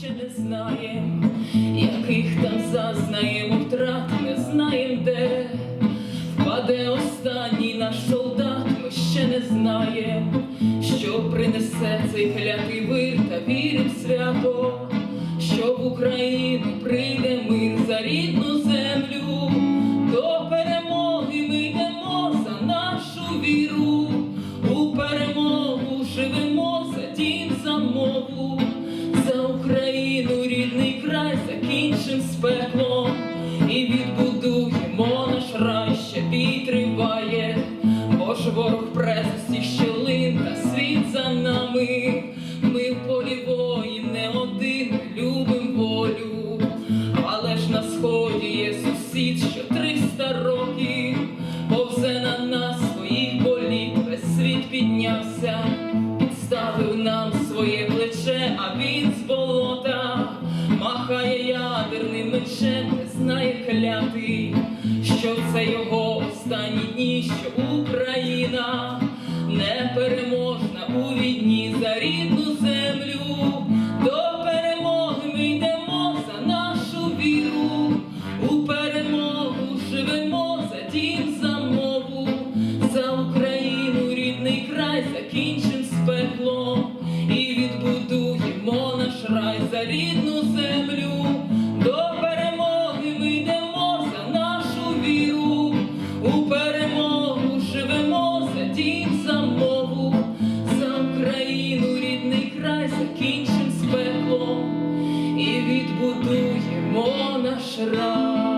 ще не знаєм, яких там зазнаємо втрат, не знаєм де впаде останній наш солдат, ми ще не знаєм, що принесе цей клятий вир та вірим свято, що в Україну прийде мир за рідну землю, до перемоги ми за нашу віру, у перемогу живемо за дім за мову, закінчим з пеклом і відбудуємо наш рай, ще бій бо ж ворог пресості щелин та світ за нами. Ми в полі воїн не один, любим волю, але ж на сході є сусід, що триста років. Повзе на нас своїх боліт, весь світ піднявся, підставив нам своє плече, а він з болота ядерним не знає клятий, що це його останні дні, що Україна непереможна у війні за рідну землю. До перемоги ми йдемо за нашу віру, у перемогу живемо за дім, за хай закінчим з пеклом і відбудуємо наш рай.